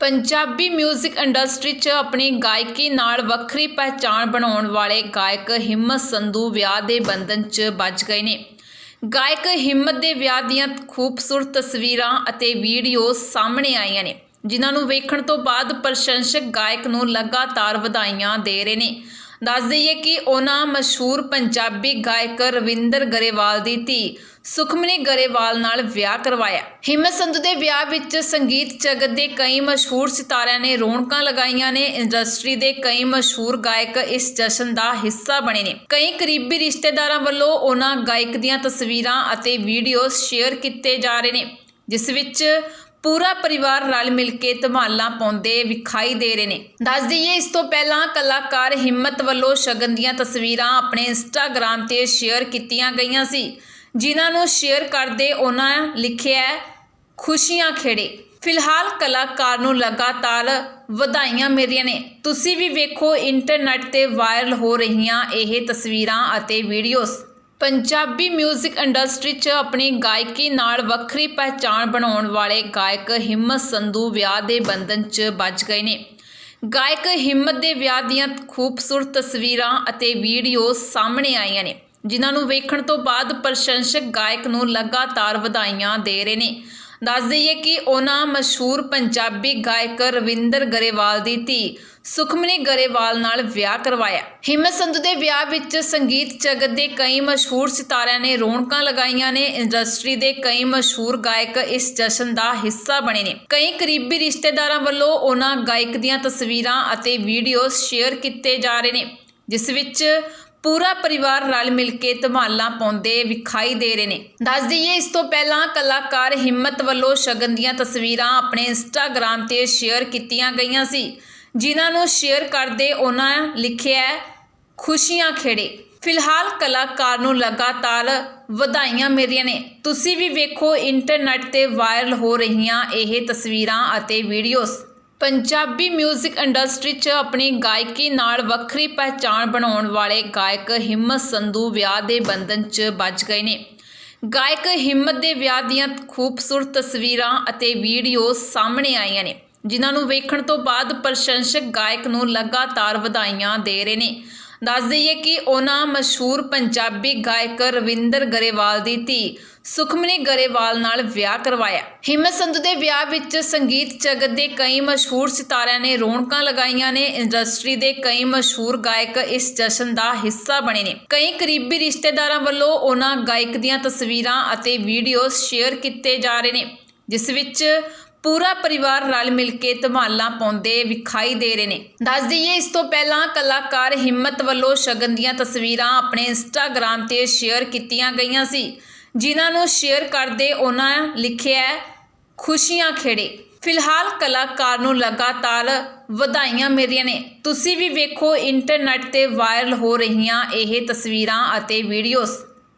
Punjabi 뮤직 industry 'ਚ ਆਪਣੀ ਗਾਇਕੀ ਨਾਲ ਵੱਖਰੀ ਪਹਿਚਾਣ ਬਣਾਉਣ ਵਾਲੇ ਗਾਇਕ ਹਿੰਮਤ ਸੰਧੂ ਵਿਆਹ ਦੇ ਬੰਧਨ 'ਚ ਵੱਜ ਗਏ ਨੇ। ਗਾਇਕ ਹਿੰਮਤ ਦੇ ਵਿਆਹ ਦੀਆਂ ਖੂਬਸੂਰਤ ਤਸਵੀਰਾਂ ਅਤੇ ਵੀਡੀਓ ਸਾਹਮਣੇ ਆਈਆਂ ਨੇ, ਜਿਨ੍ਹਾਂ ਨੂੰ ਵੇਖਣ ਤੋਂ ਬਾਅਦ ਪ੍ਰਸ਼ੰਸਕ ਗਾਇਕ ਨੂੰ ਲਗਾਤਾਰ ਵਧਾਈਆਂ ਦੇ ਰਹੇ ਨੇ। ਦੱਸ ਦਈਏ ਕਿ ਉਹਨਾਂ ਮਸ਼ਹੂਰ ਪੰਜਾਬੀ ਗਾਇਕ ਰਵਿੰਦਰ ਗਰੇਵਾਲ ਦੀ ਧੀ ਸੁਖਮਨੀ ਗਰੇਵਾਲ ਨਾਲ ਵਿਆਹ ਕਰਵਾਇਆ। ਹਿੰਮਤ ਸੰਧੂ ਦੇ ਵਿਆਹ ਵਿੱਚ ਸੰਗੀਤ ਜਗਤ ਦੇ ਕਈ ਮਸ਼ਹੂਰ ਸਿਤਾਰਿਆਂ ਨੇ ਰੌਣਕਾਂ ਲਗਾਈਆਂ ਨੇ। ਇੰਡਸਟਰੀ ਦੇ ਕਈ ਮਸ਼ਹੂਰ ਗਾਇਕ ਇਸ ਜਸ਼ਨ ਦਾ ਹਿੱਸਾ ਬਣੇ ਨੇ। ਕਈ ਕਰੀਬੀ ਰਿਸ਼ਤੇਦਾਰਾਂ ਵੱਲੋਂ ਉਹਨਾਂ ਗਾਇਕ ਦੀਆਂ ਤਸਵੀਰਾਂ ਅਤੇ ਵੀਡੀਓ ਸ਼ੇਅਰ ਕੀਤੇ ਜਾ ਰਹੇ ਨੇ, ਜਿਸ ਵਿੱਚ ਪੂਰਾ ਪਰਿਵਾਰ ਰਲ ਮਿਲ ਕੇ ਧਮਾਲਾਂ ਪਾਉਂਦੇ ਵਿਖਾਈ ਦੇ ਰਹੇ ਨੇ। ਦੱਸ ਦਈਏ, ਇਸ ਤੋਂ ਪਹਿਲਾਂ ਕਲਾਕਾਰ ਹਿੰਮਤ ਵੱਲੋਂ ਸ਼ਗਨ ਦੀਆਂ ਤਸਵੀਰਾਂ ਆਪਣੇ ਇੰਸਟਾਗ੍ਰam ਤੇ ਸ਼ੇਅਰ ਕੀਤੀਆਂ ਗਈਆਂ ਸੀ। ਜਿਨ੍ਹਾਂ ਨੂੰ ਸ਼ੇਅਰ ਕਰਦੇ ਉਹਨਾਂ ਲਿਖਿਆ ਖੁਸ਼ੀਆਂ ਖੇੜੇ। ਫਿਲਹਾਲ ਕਲਾਕਾਰ ਨੂੰ ਲਗਾਤਾਰ ਵਧਾਈਆਂ ਮੇਰੀਆਂ ਨੇ। ਤੁਸੀਂ ਵੀ ਵੇਖੋ, ਇੰਟਰਨੈਟ ਤੇ ਵਾਇਰਲ ਹੋ ਰਹੀਆਂ ਇਹ ਤਸਵੀਰਾਂ ਅਤੇ ਵੀਡੀਓਜ਼। ਪੰਜਾਬੀ 뮤직 ਇੰਡਸਟਰੀ 'ਚ ਆਪਣੀ ਗਾਇਕੀ ਨਾਲ ਵੱਖਰੀ ਪਹਿਚਾਣ ਬਣਾਉਣ ਵਾਲੇ ਗਾਇਕ ਹਿੰਮਤ ਸੰਧੂ ਵਿਆਹ ਦੇ ਬੰਧਨ 'ਚ ਵੱਜ ਗਏ ਨੇ। ਗਾਇਕ ਹਿੰਮਤ ਦੇ ਵਿਆਹ ਦੀਆਂ ਖੂਬਸੂਰਤ ਤਸਵੀਰਾਂ ਅਤੇ ਵੀਡੀਓ ਸਾਹਮਣੇ ਆਈਆਂ ਨੇ, ਜਿਨ੍ਹਾਂ ਨੂੰ ਵੇਖਣ ਤੋਂ ਬਾਅਦ ਪ੍ਰਸ਼ੰਸਕ ਗਾਇਕ ਨੂੰ ਲਗਾਤਾਰ ਵਧਾਈਆਂ ਦੇ ਰਹੇ ਨੇ। ਦੱਸ ਦਈਏ ਕਿ ਉਹਨਾਂ ਮਸ਼ਹੂਰ ਪੰਜਾਬੀ ਗਾਇਕ ਰਵਿੰਦਰ ਗਰੇਵਾਲ ਦੀ ਧੀ ਸੁਖਮਨੀ ਗਰੇਵਾਲ ਨਾਲ ਵਿਆਹ ਕਰਵਾਇਆ। ਹਿੰਮਤ ਸੰਧੂ ਦੇ ਵਿਆਹ ਵਿੱਚ ਸੰਗੀਤ ਜਗਤ ਦੇ ਕਈ ਮਸ਼ਹੂਰ ਸਿਤਾਰਿਆਂ ਨੇ ਰੌਣਕਾਂ ਲਗਾਈਆਂ ਨੇ। ਇੰਡਸਟਰੀ ਦੇ ਕਈ ਮਸ਼ਹੂਰ ਗਾਇਕ ਇਸ ਜਸ਼ਨ ਦਾ ਹਿੱਸਾ ਬਣੇ ਨੇ। ਕਈ ਕਰੀਬੀ ਰਿਸ਼ਤੇਦਾਰਾਂ ਵੱਲੋਂ ਉਹਨਾਂ ਗਾਇਕ ਦੀਆਂ ਤਸਵੀਰਾਂ ਅਤੇ ਵੀਡੀਓ ਸ਼ੇਅਰ ਕੀਤੇ ਜਾ ਰਹੇ ਨੇ, ਜਿਸ ਵਿੱਚ ਪੂਰਾ ਪਰਿਵਾਰ ਰਲ ਮਿਲ ਕੇ ਧਮਾਲਾਂ ਪਾਉਂਦੇ ਵਿਖਾਈ ਦੇ ਰਹੇ ਨੇ। ਦੱਸ ਦਈਏ, ਇਸ ਤੋਂ ਪਹਿਲਾਂ ਕਲਾਕਾਰ ਹਿੰਮਤ ਵੱਲੋਂ ਸ਼ਗਨ ਦੀਆਂ ਤਸਵੀਰਾਂ ਆਪਣੇ ਇੰਸਟਾਗ੍ਰam ਤੇ ਸ਼ੇਅਰ ਕੀਤੀਆਂ ਗਈਆਂ ਸੀ। ਜਿਨ੍ਹਾਂ ਨੂੰ ਸ਼ੇਅਰ ਕਰਦੇ ਉਹਨਾਂ ਲਿਖਿਆ ਖੁਸ਼ੀਆਂ ਖੇੜੇ। ਫਿਲਹਾਲ ਕਲਾਕਾਰ ਨੂੰ ਲਗਾਤਾਰ ਵਧਾਈਆਂ ਮੇਰੀਆਂ ਨੇ। ਤੁਸੀਂ ਵੀ ਵੇਖੋ, ਇੰਟਰਨੈਟ ਤੇ ਵਾਇਰਲ ਹੋ ਰਹੀਆਂ ਇਹ ਤਸਵੀਰਾਂ ਅਤੇ ਵੀਡੀਓਜ਼। ਪੰਜਾਬੀ 뮤직 ਇੰਡਸਟਰੀ 'ਚ ਆਪਣੀ ਗਾਇਕੀ ਨਾਲ ਵੱਖਰੀ ਪਹਿਚਾਣ ਬਣਾਉਣ ਵਾਲੇ ਗਾਇਕ ਹਿੰਮਤ ਸੰਧੂ ਵਿਆਹ ਦੇ ਬੰਧਨ 'ਚ ਵੱਜ ਗਏ ਨੇ। ਗਾਇਕ ਹਿੰਮਤ ਦੇ ਵਿਆਹ ਦੀਆਂ ਖੂਬਸੂਰਤ ਤਸਵੀਰਾਂ ਅਤੇ ਵੀਡੀਓ ਸਾਹਮਣੇ ਆਈਆਂ ਨੇ। ਜਿਨ੍ਹਾਂ ਨੂੰ ਵੇਖਣ ਤੋਂ ਬਾਅਦ ਪ੍ਰਸ਼ੰਸਕ ਗਾਇਕ ਨੂੰ ਲਗਾਤਾਰ ਵਧਾਈਆਂ ਦੇ ਰਹੇ ਨੇ। ਦੱਸ ਦਈਏ ਕਿ ਉਹਨਾਂ ਮਸ਼ਹੂਰ ਪੰਜਾਬੀ ਗਾਇਕ ਰਵਿੰਦਰ ਗਰੇਵਾਲ ਦੀ ਧੀ ਸੁਖਮਨੀ ਗਰੇਵਾਲ ਨਾਲ ਵਿਆਹ ਕਰਵਾਇਆ। ਹਿੰਮਤ ਸੰਧੂ ਦੇ ਵਿਆਹ ਵਿੱਚ ਸੰਗੀਤ ਜਗਤ ਦੇ ਕਈ ਮਸ਼ਹੂਰ ਸਿਤਾਰਿਆਂ ਨੇ ਰੌਣਕਾਂ ਲਗਾਈਆਂ ਨੇ। ਇੰਡਸਟਰੀ ਦੇ ਕਈ ਮਸ਼ਹੂਰ ਗਾਇਕ ਇਸ ਜਸ਼ਨ ਦਾ ਹਿੱਸਾ ਬਣੇ ਨੇ। ਕਈ ਕਰੀਬੀ ਰਿਸ਼ਤੇਦਾਰਾਂ ਵੱਲੋਂ ਉਹਨਾਂ ਗਾਇਕ ਦੀਆਂ ਤਸਵੀਰਾਂ ਅਤੇ ਵੀਡੀਓ ਸ਼ੇਅਰ ਕੀਤੇ ਜਾ ਰਹੇ ਨੇ, ਜਿਸ ਵਿੱਚ ਪੂਰਾ ਪਰਿਵਾਰ ਰਲ ਮਿਲ ਕੇ ਧਮਾਲਾਂ ਪਾਉਂਦੇ ਵਿਖਾਈ ਦੇ ਰਹੇ ਨੇ। ਦੱਸ ਦਈਏ, ਇਸ ਤੋਂ ਪਹਿਲਾਂ ਕਲਾਕਾਰ ਹਿੰਮਤ ਵੱਲੋਂ ਸ਼ਗਨ ਦੀਆਂ ਤਸਵੀਰਾਂ ਆਪਣੇ ਇੰਸਟਾਗ੍ਰam ਤੇ ਸ਼ੇਅਰ ਕੀਤੀਆਂ ਗਈਆਂ ਸੀ। ਜਿਨ੍ਹਾਂ ਨੂੰ ਸ਼ੇਅਰ ਕਰਦੇ ਉਹਨਾਂ ਲਿਖਿਆ ਖੁਸ਼ੀਆਂ ਖੇੜੇ। ਫਿਲਹਾਲ ਕਲਾਕਾਰ ਨੂੰ ਲਗਾਤਾਰ ਵਧਾਈਆਂ ਮੇਰੀਆਂ ਨੇ। ਤੁਸੀਂ ਵੀ ਵੇਖੋ, ਇੰਟਰਨੈਟ ਤੇ ਵਾਇਰਲ ਹੋ ਰਹੀਆਂ ਇਹ ਤਸਵੀਰਾਂ ਅਤੇ ਵੀਡੀਓਜ਼।